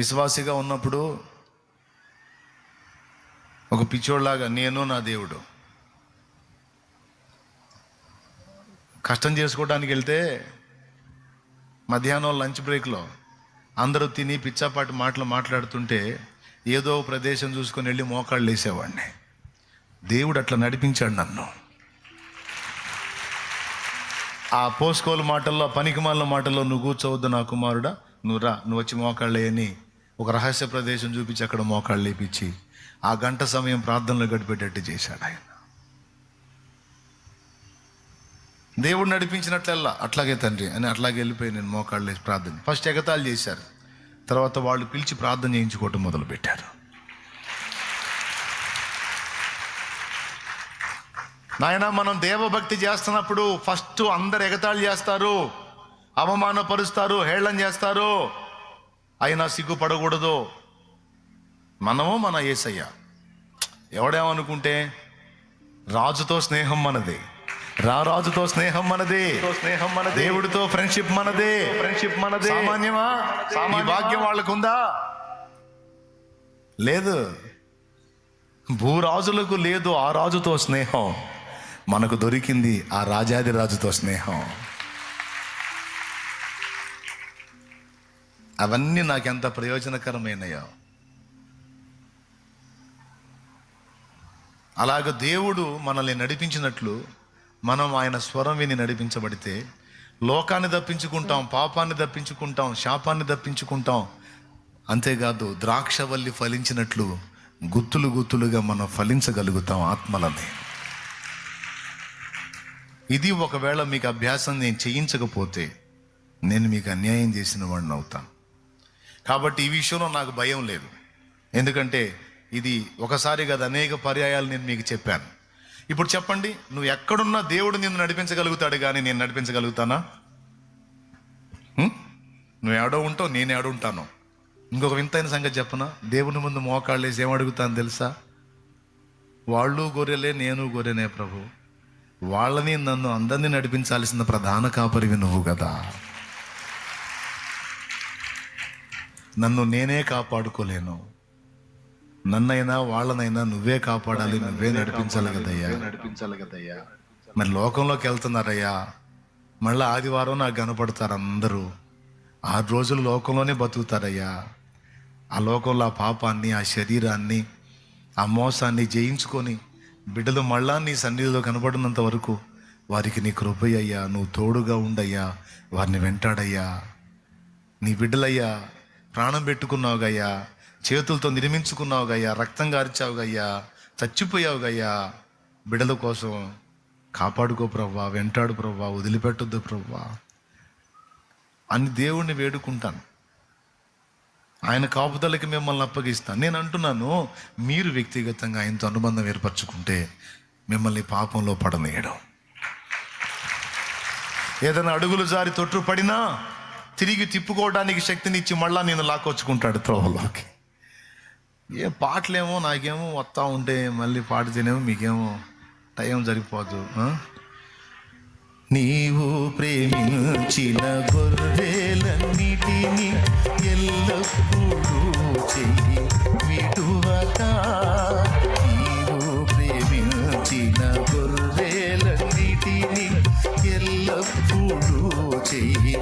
విశ్వాసిగా ఉన్నప్పుడు ఒక పిచ్చోడ్లాగా నేను నా దేవుడు. కష్టం చేసుకోవడానికి వెళ్తే మధ్యాహ్నం లంచ్ బ్రేక్లో అందరూ తిని పిచ్చాపాటి మాటలు మాట్లాడుతుంటే ఏదో ప్రదేశం చూసుకొని వెళ్ళి మోకాళ్ళు వేసేవాడిని. దేవుడు అట్లా నడిపించాడు నన్ను. ఆ పోస్కోలు మాటల్లో పనికిమాల మాటల్లో నువ్వు కూర్చోవద్దు నా కుమారుడా నువ్వు రా నువ్వు వచ్చి మోకాళ్ళేయని ఒక రహస్య ప్రదేశం చూపించి అక్కడ మోకాళ్ళు లేపించి ఆ గంట సమయం ప్రార్థనలో గడిపేటట్టు చేశాడు ఆయన. దేవుడు నడిపించినట్లల్లా అట్లాగే తండ్రి అని అట్లాగే వెళ్ళిపోయి నేను మోకాళ్ళు లేచి ప్రార్థన ఫస్ట్ ఎగతాళి చేశారు. తర్వాత వాళ్ళు పిలిచి ప్రార్థన చేయించుకోవటం మొదలుపెట్టారు. నాయన మనం దేవభక్తి చేస్తున్నప్పుడు ఫస్ట్ అందరు ఎగతాళి చేస్తారు అవమానపరుస్తారు హేళన చేస్తారు. అయినా సిగ్గుపడకూడదు. మనము మన ఏసయ్య. ఎవడేమనుకుంటే రాజుతో స్నేహం మనది. రా రాజుతో స్నేహం మనది. స్నేహం మన దేవుడితో ఫ్రెండ్షిప్ మనదే. ఫ్రెండ్షిప్ మనదే. సామాన్యమా? భాగ్యం వాళ్ళకుందా? లేదు. భూరాజులకు లేదు ఆ రాజుతో స్నేహం. మనకు దొరికింది ఆ రాజాది రాజుతో స్నేహం. అవన్నీ నాకెంత ప్రయోజనకరమైనయో. అలాగ దేవుడు మనల్ని నడిపించినట్లు మనం ఆయన స్వరం విని నడిపించబడితే లోకాన్ని దప్పించుకుంటాం పాపాన్ని దప్పించుకుంటాం శాపాన్ని దప్పించుకుంటాం అంతేకాదు ద్రాక్షవల్లి ఫలించినట్లు గుత్తులు గుత్తులుగా మనం ఫలించగలుగుతాం ఆత్మలని. ఇది ఒకవేళ మీకు అభ్యాసం నేను చేయించకపోతే నేను మీకు అన్యాయం చేసిన వాడిని అవుతాను. కాబట్టి ఈ విషయంలో నాకు భయం లేదు. ఎందుకంటే ఇది ఒకసారి కాదు అనేక పర్యాయాలు నేను మీకు చెప్పాను. ఇప్పుడు చెప్పండి నువ్వు ఎక్కడున్నా దేవుడు నిన్ను నడిపించగలుగుతాడు కానీ నేను నడిపించగలుగుతానా? నువ్వు ఏడో ఉంటావు నేను ఏడో ఉంటాను. ఇంకొక వింతైన సంగతి చెప్పనా? దేవుని ముందు మోకాళ్ళు వేసి ఏం తెలుసా? వాళ్ళు గొర్రెలే నేను గొర్రెనే ప్రభు. వాళ్ళని నన్ను అందరినీ నడిపించాల్సిన ప్రధాన కాపరివి నువ్వు కదా. నన్ను నేనే కాపాడుకోలేను. నన్నైనా వాళ్ళనైనా నువ్వే కాపాడాలి నువ్వే నడిపించాలి కదయ్యా. నడిపించాలి కదయ్యా. మరి లోకంలోకి వెళ్తున్నారయ్యా. మళ్ళీ ఆదివారం నాకు కనపడతారు అందరూ. ఆరు రోజులు లోకంలోనే బతుకుతారయ్యా. ఆ లోకంలో ఆ పాపాన్ని ఆ శరీరాన్ని ఆ మోసాన్ని జయించుకొని బిడ్డలు మళ్ళా నీ సన్నిధిలో కనపడినంత వరకు వారికి నీ కృపయ్యా నువ్వు తోడుగా ఉండయ్యా. వారిని వెంటాడయ్యా. నీ బిడ్డలయ్యా ప్రాణం పెట్టుకున్నావుగయ్యా చేతులతో నిర్మించుకున్నావుగయ్యా రక్తం గార్చావుగయ్యా చచ్చిపోయావుగయ్యా బిడల కోసం కాపాడుకో ప్రవ్వా. వెంటాడు ప్రవ్వా. వదిలిపెట్టొద్దు ప్రవ్వా. అని దేవుణ్ణి వేడుకుంటాను. ఆయన కాపుదలకి మిమ్మల్ని అప్పగిస్తాను. నేను అంటున్నాను మీరు వ్యక్తిగతంగా ఆయనతో అనుబంధం ఏర్పరచుకుంటే మిమ్మల్ని పాపంలో పడనీయడం. ఏదైనా అడుగులు జారి తొట్టు పడినా తిరిగి తిప్పుకోవడానికి శక్తినిచ్చి మళ్ళా నేను లాక్కొచ్చుకుంటాడు త్రోవలోకి. ఏ పాటలేమో నాకేమో వస్తా ఉంటే మళ్ళీ పాడితేనేమో మీకేమో టైం సరిపోదు నీవు ప్రేమించిన గొర్రెలన్నిటిని ఎల్లప్పుడూ చెయ్యి విడువక. నీవు ప్రేమించిన గొర్రెలన్నిటిని ఎల్లప్పుడూ చెయ్యి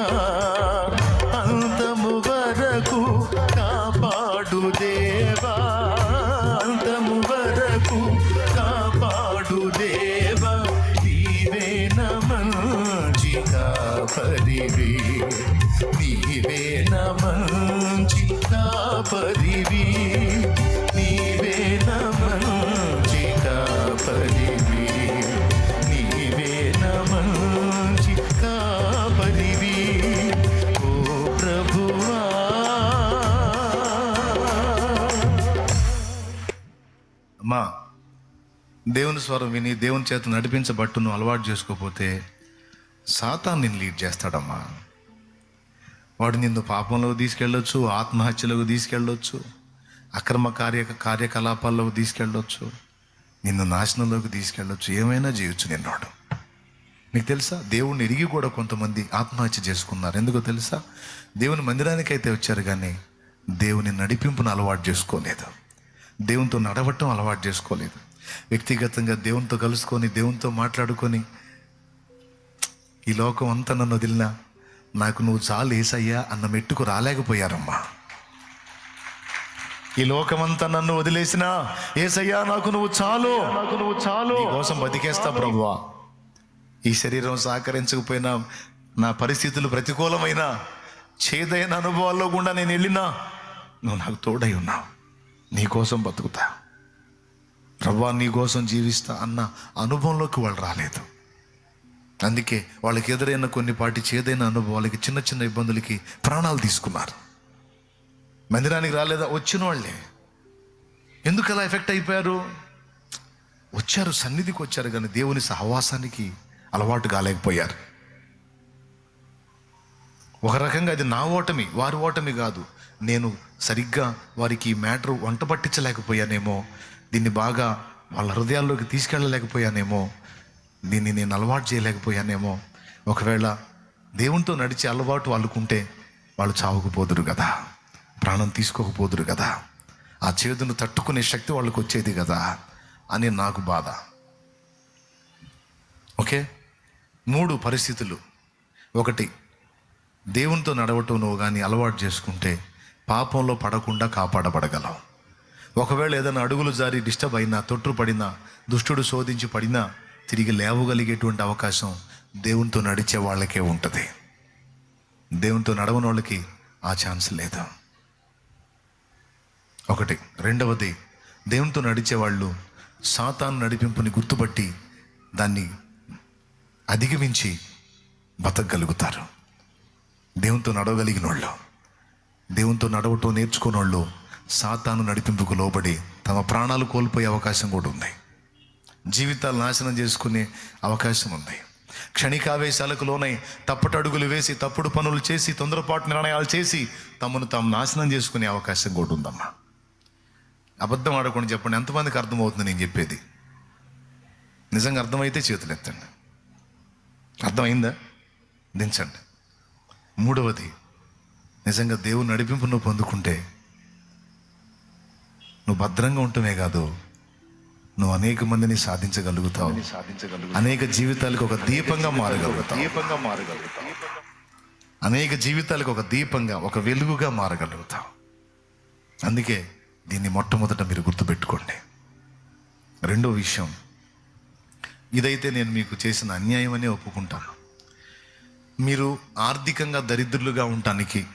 విడువక దేవుని స్వరం విని దేవుని చేత నడిపించబట్టు నువ్వు అలవాటు చేసుకోకపోతే సాతాన్ నిన్ను లీడ్ చేస్తాడమ్మా. వాడు నిన్ను పాపంలోకి తీసుకెళ్ళొచ్చు ఆత్మహత్యలకు తీసుకెళ్ళొచ్చు అక్రమ కార్య కార్యకలాపాల్లోకి తీసుకెళ్ళొచ్చు నిన్ను నాశనంలోకి తీసుకెళ్ళొచ్చు ఏమైనా చేయొచ్చు నిన్నోడు. నీకు తెలుసా? దేవుణ్ణి ఎరిగి కూడా కొంతమంది ఆత్మహత్య చేసుకున్నారు. ఎందుకో తెలుసా? దేవుని మందిరానికి అయితే వచ్చారు కానీ దేవుని నడిపింపును అలవాటు చేసుకోలేదు. దేవునితో నడవటం అలవాటు చేసుకోలేదు. వ్యక్తిగతంగా దేవునితో కలుసుకొని దేవునితో మాట్లాడుకొని ఈ లోకం అంతా నన్ను వదిలినా నాకు నువ్వు చాలు ఏసయ్యా అన్న మెట్టుకు రాలేకపోయారమ్మా. ఈ లోకమంతా నన్ను వదిలేసినా ఏసయ్యా నాకు నువ్వు చాలు. నాకు నువ్వు చాలు కోసం బతికేస్తా ప్రభువా. ఈ శరీరం సహకరించకపోయినా నా పరిస్థితులు ప్రతికూలమైన చేదైన అనుభవాల్లో గుండా నేను వెళ్ళినా నువ్వు నాకు తోడై ఉన్నావు. నీకోసం బతుకుతా. ప్రభా నీ కోసం జీవిస్తా అన్న అనుభవంలోకి వాళ్ళు రాలేదు. అందుకే వాళ్ళకి ఎదురైన కొన్ని పాటి చేదైన అనుభవాలకి చిన్న చిన్న ఇబ్బందులకి ప్రాణాలు తీసుకున్నారు. మందిరానికి రాలేదా? వచ్చిన వాళ్ళే. ఎందుకు అలా ఎఫెక్ట్ అయిపోయారు? వచ్చారు సన్నిధికి వచ్చారు కానీ దేవుని సహవాసానికి అలవాటు కాలేకపోయారు. ఒక రకంగా అది నా ఓటమి వారి ఓటమి కాదు. నేను సరిగ్గా వారికి ఈ మ్యాటర్ వంట పట్టించలేకపోయానేమో దీన్ని బాగా వాళ్ళ హృదయాల్లోకి తీసుకెళ్ళలేకపోయానేమో దీన్ని నేను అలవాటు చేయలేకపోయానేమో ఒకవేళ దేవునితో నడిచే అలవాటు వాళ్ళకుంటే వాళ్ళు చావకపోదురు కదా ప్రాణం తీసుకోకపోదురు కదా ఆ చేదును తట్టుకునే శక్తి వాళ్ళకు వచ్చేది కదా అని నాకు బాధ. ఓకే? మూడు పరిస్థితులు. ఒకటి దేవునితో నడవటం నువ్వు కానీ అలవాటు చేసుకుంటే పాపంలో పడకుండా కాపాడబడగలవు ఒకవేళ ఏదైనా అడుగులు జారి డిస్టర్బ్ అయినా తొట్టు పడినా దుష్టుడు శోధించి పడినా తిరిగి లేవగలిగేటువంటి అవకాశం దేవునితో నడిచే వాళ్ళకే ఉంటుంది. దేవునితో నడవని వాళ్ళకి ఆ ఛాన్స్ లేదు. ఒకటి. రెండవది దేవునితో నడిచే వాళ్ళు సాతాను నడిపింపుని గుర్తుపట్టి దాన్ని అధిగమించి బతకగలుగుతారు. దేవునితో నడవగలిగిన వాళ్ళు దేవునితో నడవటం నేర్చుకున్న వాళ్ళు సాతాను నడిపింపుకు లోబడి తమ ప్రాణాలు కోల్పోయే అవకాశం కూడా ఉంది. జీవితాలు నాశనం చేసుకునే అవకాశం ఉంది. క్షణికావేశాలకు లోనై తప్పటడుగులు వేసి తప్పుడు పనులు చేసి తొందరపాటు నిర్ణయాలు చేసి తమను తాము నాశనం చేసుకునే అవకాశం కూడా ఉందమ్మా. అబద్ధం ఆడకుండా చెప్పండి. ఎంతమందికి అర్థమవుతుంది నేను చెప్పేది? నిజంగా అర్థమైతే చేతులు ఎత్తండి. అర్థమైందా? దించండి. మూడవది నిజంగా దేవుని నడిపింపును పొందుకుంటే నువ్వు భద్రంగా ఉండటమే కాదు నువ్వు అనేక మందిని సాధించగలుగుతావు. అనేక జీవితాలకు ఒక దీపంగా మారగలుగుతావు. దీపంగా మారగలుగుతావు అనేక జీవితాలకు ఒక దీపంగా ఒక వెలుగుగా మారగలుగుతావు. అందుకే దీన్ని మొట్టమొదట మీరు గుర్తుపెట్టుకోండి. రెండో విషయం ఇదైతే నేను మీకు చేసిన అన్యాయం అనే ఒప్పుకుంటాను. మీరు ఆర్థికంగా దరిద్రులుగా ఉండటానికి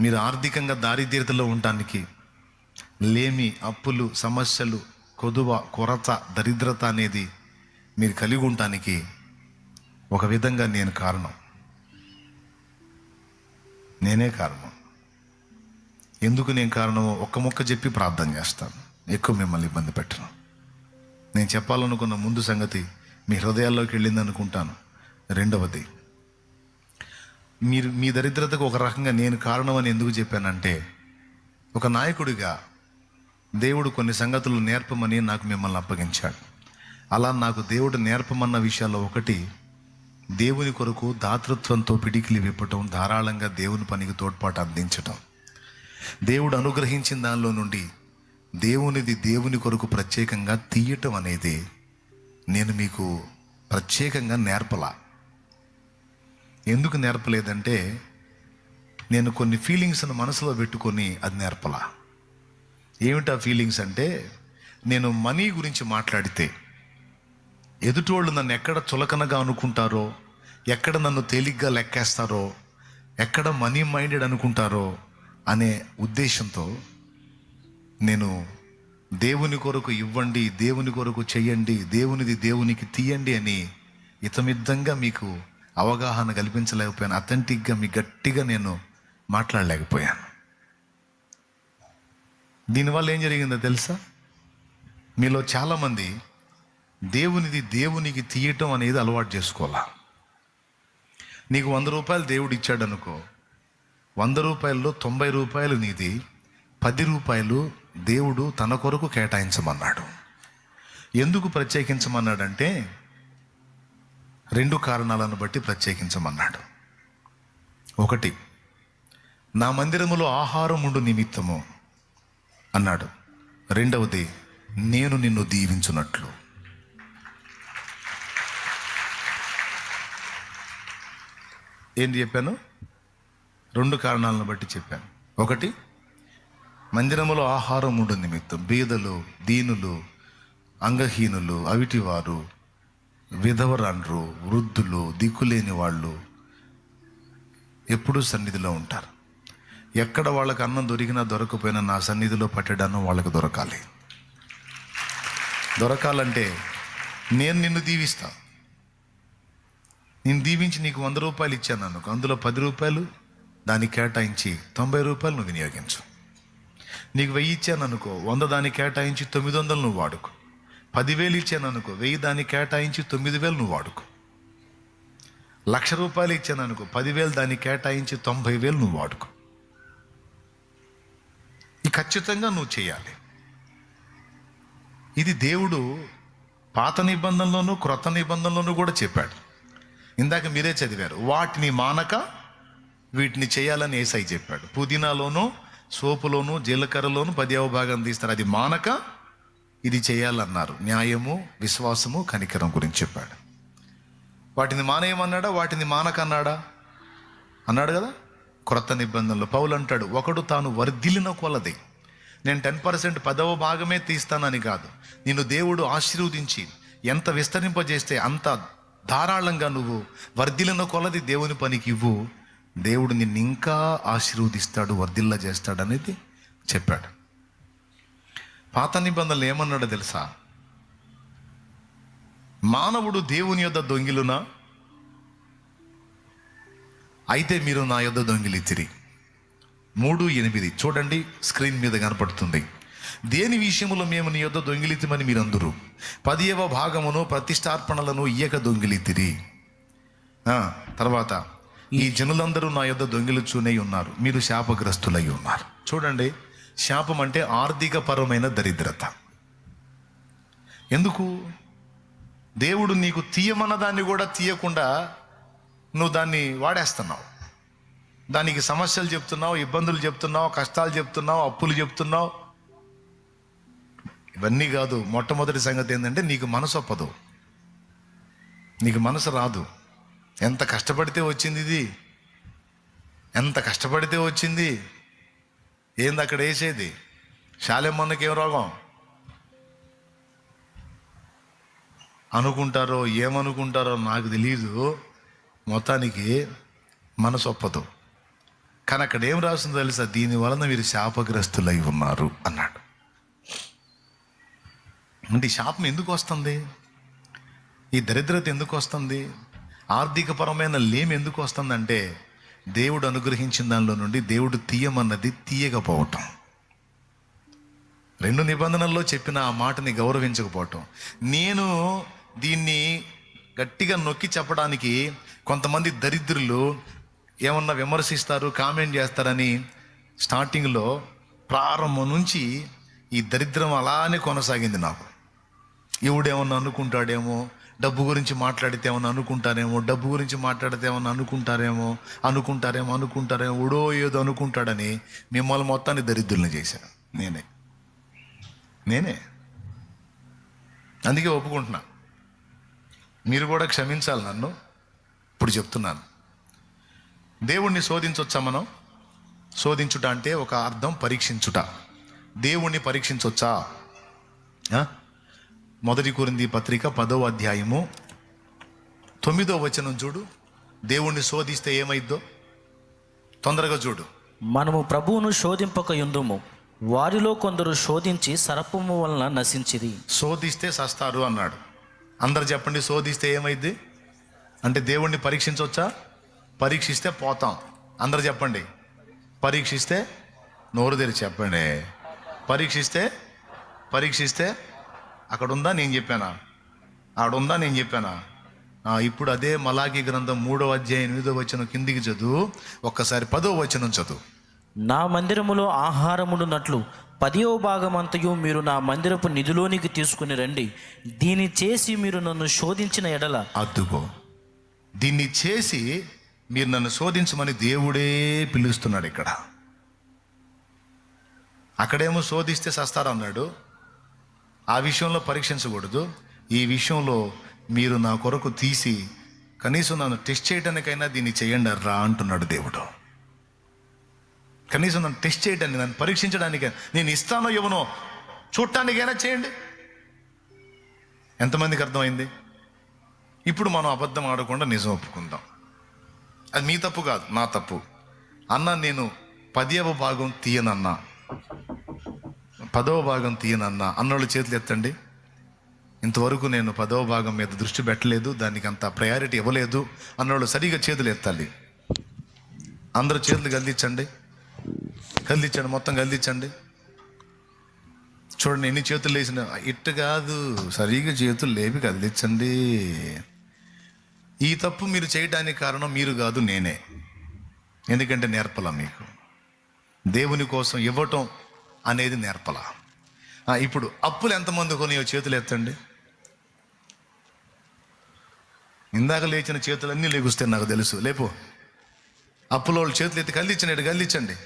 మీరు ఆర్థికంగా దారిద్రతలో ఉండటానికి లేమి అప్పులు సమస్యలు కొదువ కొరత దరిద్రత అనేది మీరు కలిగి ఉండటానికి ఒక విధంగా నేను కారణం. నేనే కారణం. ఎందుకు నేను కారణమో ఒక్క ముక్క చెప్పి ప్రార్థన చేస్తాను. ఎక్కువ మిమ్మల్ని ఇబ్బంది పెట్టను. నేను చెప్పాలనుకున్న ముందు సంగతి మీ హృదయాల్లోకి వెళ్ళింది అనుకుంటాను రెండవది మీరు మీ దరిద్రతకు ఒక రకంగా నేను కారణం అని ఎందుకు చెప్పానంటే ఒక నాయకుడిగా దేవుడు కొన్ని సంగతులు నేర్పమని నాకు మిమ్మల్ని అప్పగించాడు. అలా నాకు దేవుడు నేర్పమన్న విషయాల్లో ఒకటి దేవుని కొరకు దాతృత్వంతో పిడికిలి విప్పటం ధారాళంగా దేవుని పనికి తోడ్పాటు అందించటం. దేవుడు అనుగ్రహించిన దానిలో నుండి దేవునిది దేవుని కొరకు ప్రత్యేకంగా తీయటం అనేది నేను మీకు ప్రత్యేకంగా నేర్పలా. ఎందుకు నేర్పలేదంటే నేను కొన్ని ఫీలింగ్స్ను మనసులో పెట్టుకొని అది నేర్పలా. ఏమిటా ఫీలింగ్స్ అంటే నేను మనీ గురించి మాట్లాడితే ఎదుటోళ్ళు నన్ను ఎక్కడ చులకనగా అనుకుంటారో ఎక్కడ నన్ను తేలిగ్గా లెక్కేస్తారో ఎక్కడ మనీ మైండెడ్ అనుకుంటారో అనే ఉద్దేశంతో నేను దేవుని కొరకు ఇవ్వండి దేవుని కొరకు చెయ్యండి దేవునిది దేవునికి తీయండి అని ఇతమిద్దంగా మీకు అవగాహన కల్పించలేకపోయాను. అథెంటిక్గా మీ గట్టిగా నేను మాట్లాడలేకపోయాను. దీనివల్ల ఏం జరిగిందో తెలుసా? మీలో చాలామంది దేవునిది దేవునికి తీయటం అనేది అలవాటు చేసుకోవాలా? నీకు వంద రూపాయలు దేవుడు ఇచ్చాడు అనుకో వంద రూపాయల్లో తొంభై రూపాయలు నీది పది రూపాయలు దేవుడు తన కొరకు కేటాయించమన్నాడు. ఎందుకు ప్రత్యేకించమన్నాడంటే రెండు కారణాలను బట్టి ప్రత్యేకించమన్నాడు. ఒకటి నా మందిరములో ఆహారం ఉండు నిమిత్తము. అన్నాడు. రెండవది నేను నిన్ను దీవించున్నట్లు ఏంటి చెప్పాను? రెండు కారణాలను బట్టి చెప్పాను. ఒకటి మందిరములో ఆహారం ఉండు నిమిత్తం బీదలు దీనులు అంగహీనులు అవిటివారు విధవరాండ్రు వృద్ధులు దిక్కులేని వాళ్ళు ఎప్పుడూ సన్నిధిలో ఉంటారు. ఎక్కడ వాళ్ళకి అన్నం దొరికినా దొరకపోయినా నా సన్నిధిలో పట్టేడన్నం వాళ్ళకి దొరకాలి. దొరకాలంటే నేను నిన్ను దీవిస్తా. నేను దీవించి నీకు వంద రూపాయలు ఇచ్చాను అనుకో అందులో పది రూపాయలు దానికి కేటాయించి తొంభై రూపాయలు నువ్వు వినియోగించు. నీకు వెయ్యి ఇచ్చాను అనుకో వంద దానికి కేటాయించి తొమ్మిది వందలు నువ్వు వాడుకో. పదివేలు ఇచ్చాను అనుకో వెయ్యి దానికి కేటాయించి తొమ్మిది వేలు నువ్వు వాడుకో. లక్ష రూపాయలు ఇచ్చాను అనుకో పదివేలు దానికి కేటాయించి తొంభై వేలు నువ్వు వాడుకో. ఖచ్చితంగా నువ్వు చేయాలి. ఇది దేవుడు పాత నిబంధనలోనూ క్రొత్త నిబంధనలోనూ కూడా చెప్పాడు. ఇందాక మీరే చదివారు వాటిని మానక వీటిని చేయాలని ఏసై చెప్పాడు. పుదీనాలోను సోపులోను జీలకర్రలోను పదివ భాగం తీస్తారు. అది మానక ఇది చేయాలన్నారు. న్యాయము విశ్వాసము కనికరం గురించి చెప్పాడు. వాటిని మానేయమన్నాడా? వాటిని మానక అన్నాడా? అన్నాడు కదా? క్రొత్త నిబంధనలు. పౌలు అంటాడు ఒకడు తాను వర్ధిలిన కొలది నేను టెన్ పర్సెంట్ పదవ భాగమే తీస్తానని కాదు. నిన్ను దేవుడు ఆశీర్వదించి ఎంత విస్తరింపజేస్తే అంత ధారాళంగా నువ్వు వర్ధిలిన కొలది దేవుని పనికి ఇవ్వు. దేవుడు నిన్ను ఇంకా ఆశీర్వదిస్తాడు వర్ధిల్ల చేస్తాడు అనేది చెప్పాడు. పాత నిబంధనలు ఏమన్నాడో తెలుసా? మానవుడు దేవుని యొద్ద దొంగిలునా? అయితే మీరు నా యొద్ద దొంగిలిచ్చిరి మూడు ఎనిమిది. చూడండి స్క్రీన్ మీద కనపడుతుంది. దేని విషయంలో మేము నీ యొద్ దొంగిలితమని మీరందరూ? పదియవ భాగమును ప్రతిష్టార్పణలను ఇయ్యక దొంగిలితిరి. తర్వాత ఈ జనులందరూ నా యొద్ద దొంగిలుచూనే ఉన్నారు. మీరు శాపగ్రస్తులై ఉన్నారు. చూడండి శాపం అంటే ఆర్థిక పరమైన దరిద్రత. ఎందుకు? దేవుడు నీకు తీయమన్న దాన్ని కూడా తీయకుండా నువ్వు దాన్ని వాడేస్తున్నావు. దానికి సమస్యలు చెప్తున్నావు ఇబ్బందులు చెప్తున్నావు కష్టాలు చెప్తున్నావు అప్పులు చెప్తున్నావు. ఇవన్నీ కాదు మొట్టమొదటి సంగతి ఏంటంటే నీకు మనసు ఒప్పదు. నీకు మనసు రాదు. ఎంత కష్టపడితే వచ్చింది ఇది? ఎంత కష్టపడితే వచ్చింది? ఏంది అక్కడ వేసేది? శాలెమ్మన్నకి ఏం రోగం? అనుకుంటారో ఏమనుకుంటారో నాకు తెలియదు మొత్తానికి మనసు ఒప్పదు. కానీ అక్కడ ఏం రాస్తుందో తెలుసా? దీని వలన మీరు శాపగ్రస్తులై ఉన్నారు అన్నాడు. అంటే ఈ శాపం ఎందుకు వస్తుంది? ఈ దరిద్రత ఎందుకు వస్తుంది? ఆర్థికపరమైన లేమి ఎందుకు వస్తుందంటే దేవుడు అనుగ్రహించిన దానిలో నుండి దేవుడు తీయమన్నది తీయకపోవటం. రెండు నిబంధనల్లో చెప్పిన ఆ మాటని గౌరవించకపోవటం. నేను దీన్ని గట్టిగా నొక్కి చెప్పడానికి కొంతమంది దరిద్రులు ఏమన్నా విమర్శిస్తారు కామెంట్ చేస్తారని స్టార్టింగ్లో ప్రారంభం నుంచి ఈ దరిద్రం అలానే కొనసాగింది నాకు. ఎవడేమన్నా అనుకుంటాడేమో డబ్బు గురించి మాట్లాడితే ఏమన్నా అనుకుంటారేమో డబ్బు గురించి మాట్లాడితే ఏమన్నా అనుకుంటారేమో అనుకుంటారేమో అనుకుంటారేమో ఉడో ఏదో అనుకుంటాడని మిమ్మల్ని మొత్తాన్ని దరిద్రులను చేశాను. నేనే. నేనే. అందుకే ఒప్పుకుంటున్నా. మీరు కూడా క్షమించాలి నన్ను. ఇప్పుడు చెప్తున్నాను. దేవుణ్ణి శోధించవచ్చా మనం? శోధించుట అంటే ఒక అర్థం పరీక్షించుట. దేవుణ్ణి పరీక్షించవచ్చా? మొదటి కొరింది పత్రిక పదో అధ్యాయము. తొమ్మిదో వచనం చూడు. దేవుణ్ణి శోధిస్తే ఏమైద్దో? తొందరగా చూడు. మనము ప్రభువును శోధింపక యుందుము. వారిలో కొందరు శోధించి సర్పము వలన నశించిరి. శోధిస్తే సస్తారు అన్నాడు. అందరు చెప్పండి శోధిస్తే ఏమైద్ది? అంటే దేవుణ్ణి పరీక్షించవచ్చా పరీక్షిస్తే పోతాం. అందరు చెప్పండి. పరీక్షిస్తే నోరు తెరిచి చెప్పండి. పరీక్షిస్తే పరీక్షిస్తే అక్కడ ఉందా నేను చెప్పానా? ఆడ ఉందా నేను చెప్పానా? ఇప్పుడు అదే మలాకి గ్రంథం మూడో అధ్యాయం ఎనిమిదో వచనం కిందికి చదువు. ఒక్కసారి పదో వచనం చదువు. నా మందిరములో ఆహారముడునట్లు పదియో భాగమంతయు మీరు నా మందిరపు నిధిలోనికి తీసుకుని రండి. దీన్ని చేసి మీరు నన్ను శోధించిన ఎడల. అద్దుకో. దీన్ని చేసి మీరు నన్ను శోధించమని దేవుడే పిలుస్తున్నాడు ఇక్కడ. అక్కడేమో శోధిస్తే సస్తారన్నాడు ఆ విషయంలో పరీక్షించకూడదు. ఈ విషయంలో మీరు నా కొరకు తీసి కనీసం నన్ను టెస్ట్ చేయడానికైనా దీన్ని చేయండి రా అంటున్నాడు దేవుడు. కనీసం నన్ను టెస్ట్ చేయడానికి నన్ను పరీక్షించడానికి నేను ఇస్తానో ఇవ్వనో చూడటానికైనా చేయండి. ఎంతమందికి అర్థమైంది? ఇప్పుడు మనం అబద్ధం ఆడకుండా నిజం ఒప్పుకుందాం. అది మీ తప్పు కాదు నా తప్పు. అన్న నేను పదవ భాగం తీయనన్నా. పదవ భాగం తీయనన్నా. అన్నోళ్ళు చేతులు ఎత్తండి. ఇంతవరకు నేను పదవ భాగం మీద దృష్టి పెట్టలేదు దానికి అంత ప్రయారిటీ ఇవ్వలేదు. అన్నోళ్ళు సరిగా చేతులు ఎత్తాలి. అందరూ చేతులు గల్దించండి కదిలించండి మొత్తం కదిలించండి చూడండి ఎన్ని చేతులు లేచిన. ఇట్ట కాదు సరిగా చేతులు లేపి కదిలించండి ఈ తప్పు మీరు చేయడానికి కారణం మీరు కాదు నేనే. ఎందుకంటే నేర్పల మీకు. దేవుని కోసం ఇవ్వటం అనేది నేర్పల. ఇప్పుడు అప్పులు ఎంతమంది కొనియో చేతులు ఎత్తండి? ఇందాక లేచిన చేతులన్నీ లేగుస్తాయి నాకు తెలుసు. లేపు. అప్పులో వాళ్ళు చేతులు ఎత్తి కదిలించండి ఇటు కదిలించండి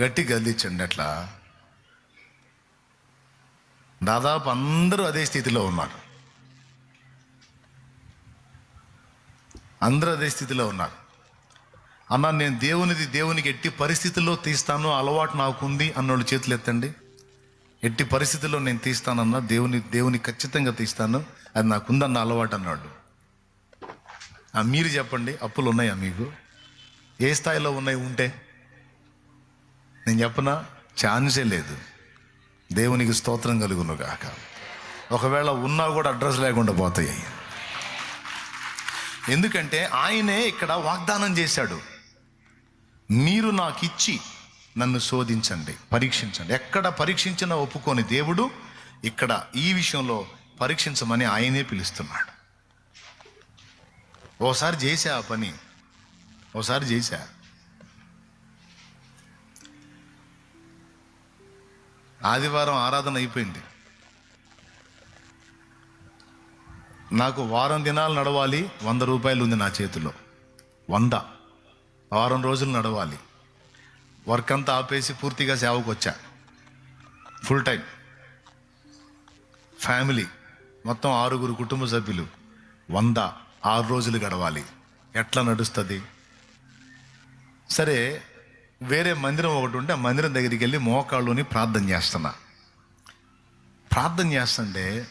గట్టి గల్లించండి అట్లా. దాదాపు అందరూ అదే స్థితిలో ఉన్నారు. అందరూ అదే స్థితిలో ఉన్నారు. అన్న నేను దేవునిది దేవునికి ఎట్టి పరిస్థితుల్లో తీస్తాను అలవాటు నాకుంది అన్నోళ్ళు చేతులు ఎత్తండి. ఎట్టి పరిస్థితుల్లో నేను తీస్తానన్నా దేవుని దేవుని ఖచ్చితంగా తీస్తాను. అది నాకుందన్న అలవాటు అన్నాడు మీరు చెప్పండి అప్పులు ఉన్నాయా మీకు? ఏ స్థాయిలో ఉన్నాయి ఉంటే? నేను చెప్పనా? ఛాన్సే లేదు. దేవునికి స్తోత్రం కలుగును కాక ఒకవేళ ఉన్నా కూడా అడ్రస్ లేకుండా పోతాయి. ఎందుకంటే ఆయనే ఇక్కడ వాగ్దానం చేశాడు. మీరు నాకు ఇచ్చి నన్ను శోధించండి పరీక్షించండి. ఎక్కడ పరీక్షించిన ఒప్పుకొని దేవుడు ఇక్కడ ఈ విషయంలో పరీక్షించమని ఆయనే పిలుస్తున్నాడు. ఓసారి చేశా ఆ పని. ఓసారి చేశా ఆదివారం ఆరాధన అయిపోయింది. నాకు వారం దినాలు నడవాలి వంద రూపాయలు ఉంది నా చేతిలో. వంద. వారం రోజులు నడవాలి. వర్క్ అంతా ఆపేసి పూర్తిగా సేవకు వచ్చా. ఫుల్ టైం ఫ్యామిలీ మొత్తం ఆరుగురు కుటుంబ సభ్యులు. వంద. ఆరు రోజులు గడవాలి. ఎట్లా నడుస్తుంది? సరే వేరే మందిరం ఒకటి ఉంటే ఆ మందిరం దగ్గరికి వెళ్ళి మోకాళ్ళుని ప్రార్థన చేస్తున్నా. ప్రార్థన చేస్తుంటే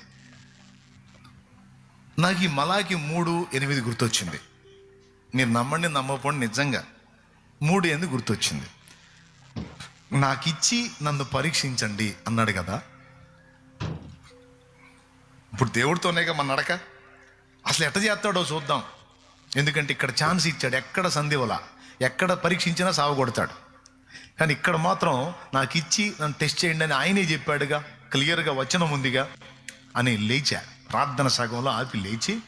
నాకు ఈ మలాకి మూడు ఎనిమిది గుర్తొచ్చింది. మీరు నమ్మండి నమ్మకపోండి నిజంగా. మూడు ఎనిమిది గుర్తొచ్చింది. నాకు ఇచ్చి నన్ను పరీక్షించండి అన్నాడు కదా. ఇప్పుడు దేవుడితోనేగా మన నడక. అసలు ఎట్ట చేస్తాడో చూద్దాం. ఎందుకంటే ఇక్కడ ఛాన్స్ ఇచ్చాడు ఎక్కడ సంధివల ఎక్కడ పరీక్షించినా సావగొడతాడు కానీ ఇక్కడ మాత్రం నాకు ఇచ్చి నన్ను టెస్ట్ చేయండి అని ఆయనే చెప్పాడుగా క్లియర్గా వచనం ఉందిగా అని లేచా. ప్రార్థన సగంలో ఆపి లేచి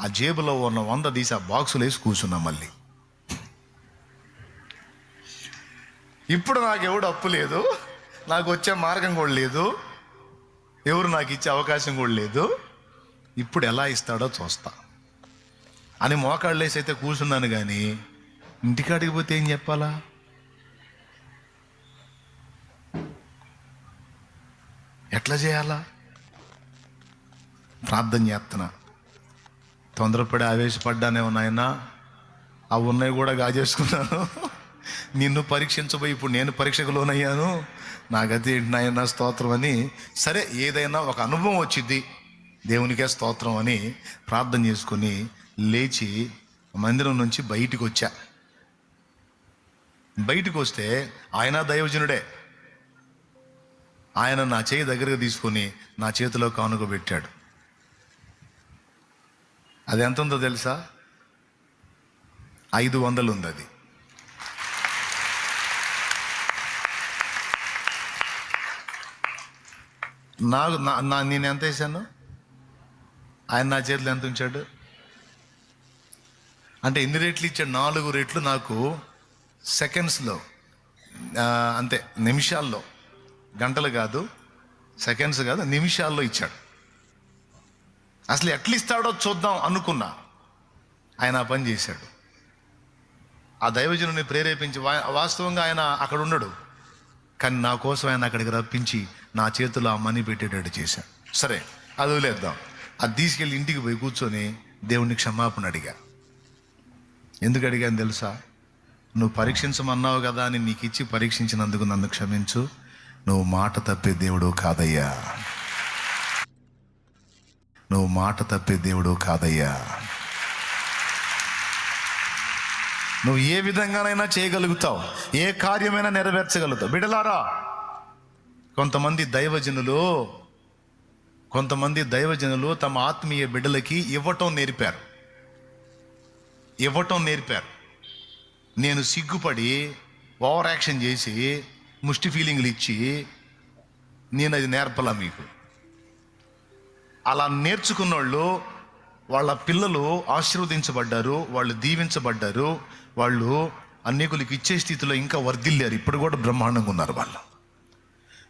ఆ జేబులో ఉన్న వంద తీసి ఆ బాక్సులు వేసి కూర్చున్నా మళ్ళీ. ఇప్పుడు నాకు ఎవడు అప్పు లేదు నాకు వచ్చే మార్గం కూడా లేదు ఎవరు నాకు ఇచ్చే అవకాశం కూడా లేదు ఇప్పుడు ఎలా ఇస్తాడో చూస్తా. అని మోకాళ్ళేసి అయితే కూర్చున్నాను కానీ ఇంటికాడికి పోతే ఏం చెప్పాలా? ఎట్లా చేయాలా? ప్రార్థన చేస్తున్నా. తొందరపడి ఆవేశపడ్డానేమో నాయన అవి ఉన్నాయి కూడా గాజేసుకున్నాను. నిన్ను పరీక్షించబోయి ఇప్పుడు నేను పరీక్షకు లోనయ్యాను. నా గతి నాయన స్తోత్రం అని. సరే ఏదైనా ఒక అనుభవం వచ్చింది దేవునికే స్తోత్రం అని ప్రార్థన చేసుకొని లేచి మందిరం నుంచి బయటికి వచ్చా. బయటకు వస్తే ఆయన దైవజనుడే. ఆయన నా చేయి దగ్గరకు తీసుకొని నా చేతిలో కానుక పెట్టాడు. అది ఎంత ఉందో తెలుసా? ఐదు వందలు ఉంది అది. నాకు నా నా- నేను ఎంత వేసాను ఆయన నా చేతిలో ఎంత ఉంచాడు? అంటే ఎన్ని రేట్లు ఇచ్చాడు? నాలుగు రేట్లు నాకు సెకండ్స్లో అంతే నిమిషాల్లో. గంటలు కాదు సెకండ్స్ కాదు నిమిషాల్లో ఇచ్చాడు. అసలు ఎట్లా ఇస్తాడో చూద్దాం అనుకున్నా ఆయన ఆ పని చేశాడు. ఆ దైవజనుని ప్రేరేపించి వా- వాస్తవంగా ఆయన అక్కడ ఉండడు. కానీ నా కోసం ఆయన అక్కడికి రప్పించి నా చేతిలో ఆ మనీ పెట్టేటట్టు చేశాడు. సరే అది వదిలేద్దాం. అది తీసుకెళ్ళి ఇంటికి పోయి కూర్చొని దేవుణ్ణి క్షమాపణ అడిగా. ఎందుకు అడిగాను తెలుసా? నువ్వు పరీక్షించమన్నావు కదా అని నీకు ఇచ్చి పరీక్షించినందుకు నన్ను క్షమించు. నువ్వు మాట తప్పే దేవుడు కాదయ్యా. నువ్వు మాట తప్పే దేవుడు కాదయ్యా. నువ్వు ఏ విధంగానైనా చేయగలుగుతావు. ఏ కార్యమైనా నెరవేర్చగలుగుతావు. బిడలారా కొంతమంది దైవజనులు కొంతమంది దైవజనులు తమ ఆత్మీయ బిడ్డలకి ఇవ్వటం నేర్పారు. ఇవ్వటం నేర్పారు. నేను సిగ్గుపడి ఓవర్ యాక్షన్ చేసి ముష్టి ఫీలింగ్లు ఇచ్చి నేను అది నేర్పలా మీకు. అలా నేర్చుకున్న వాళ్ళు వాళ్ళ పిల్లలు ఆశీర్వదించబడ్డారు వాళ్ళు దీవించబడ్డారు వాళ్ళు అనేకులకు ఇచ్చే స్థితిలో ఇంకా వర్ధిల్లారు. ఇప్పుడు కూడా బ్రహ్మాండంగా ఉన్నారు వాళ్ళు.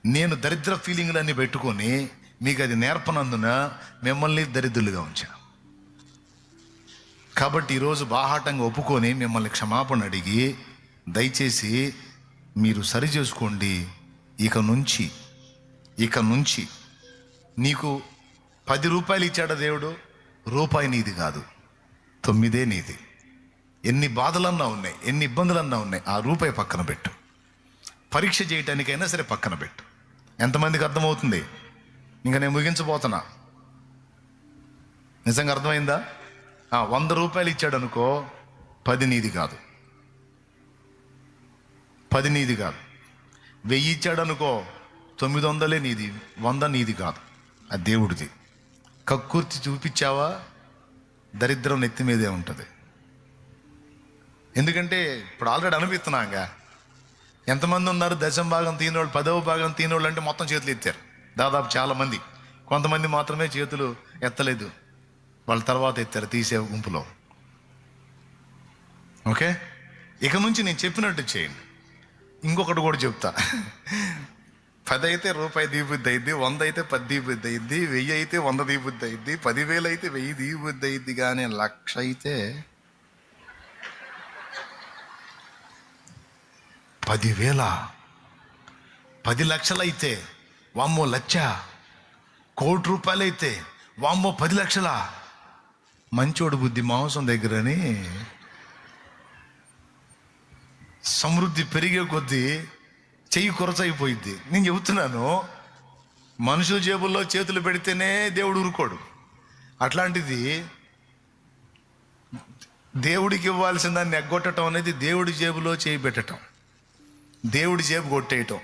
నేను దరిద్ర ఫీలింగ్లన్నీ పెట్టుకొని మీకు అది నేర్పనందున మిమ్మల్ని దరిద్రులుగా ఉంచాను. కాబట్టి ఈరోజు బాహాటంగా ఒప్పుకొని మిమ్మల్ని క్షమాపణ అడిగి దయచేసి మీరు సరి చేసుకోండి. ఇక నుంచి ఇక నుంచి నీకు పది రూపాయలు ఇచ్చాడు దేవుడు? రూపాయి నీది కాదు తొమ్మిదే నీది. ఎన్ని బాధలన్నా ఉన్నాయి ఎన్ని ఇబ్బందులన్నా ఉన్నాయి ఆ రూపాయి పక్కన పెట్టు. పరీక్ష చేయటానికైనా సరే పక్కన పెట్టు. ఎంతమందికి అర్థమవుతుంది? ఇంకా నేను ముగించబోతున్నా. నిజంగా అర్థమైందా? వంద రూపాయలు ఇచ్చాడు అనుకో పది నీది కాదు. పది నీది కాదు. వెయ్యి ఇచ్చాడు అనుకో తొమ్మిది వందలే నీది వంద నీది కాదు. ఆ దేవుడిది. కక్కుర్తి చూపించావా? దరిద్రం నెత్తి మీదే ఉంటుంది. ఎందుకంటే ఇప్పుడు ఆల్రెడీ అనిపిస్తున్నాగా ఎంతమంది ఉన్నారు? దశం భాగం తీనోళ్ళు పదవ భాగం తీనోళ్ళు అంటే మొత్తం చేతులు ఎత్తారు. దాదాపు చాలామంది. కొంతమంది మాత్రమే చేతులు ఎత్తలేదు. వాళ్ళ తర్వాత ఎత్తారు తీసే గుంపులో. ఓకే? ఇక నుంచి నేను చెప్పినట్టు చేయండి. ఇంకొకటి కూడా చెప్తా. పది అయితే రూపాయి దీపుద్ది అయింది వంద అయితే పది దీపుద్ది అయింది వెయ్యి అయితే వంద దీపుద్ది అయింది పదివేలు అయితే వెయ్యి దీపుద్ది అయింది కానీ లక్ష అయితే పదివేల. పది లక్షలైతే వామ్మో లక్ష కోటి రూపాయలైతే వామ్మో పది లక్షలా. మంచోడు బుద్ధి మాంసం దగ్గరని సమృద్ధి పెరిగే కొద్దీ చెయ్యి కొరచైపోయింది నేను చెబుతున్నాను మనుషుల జేబుల్లో చేతులు పెడితేనే దేవుడు ఊరుకోడు. అట్లాంటిది దేవుడికి ఇవ్వాల్సిన దాన్ని ఎగ్గొట్టడం అనేది దేవుడి జేబులో చేయి పెట్టడం దేవుడి జేబు కొట్టేయటం.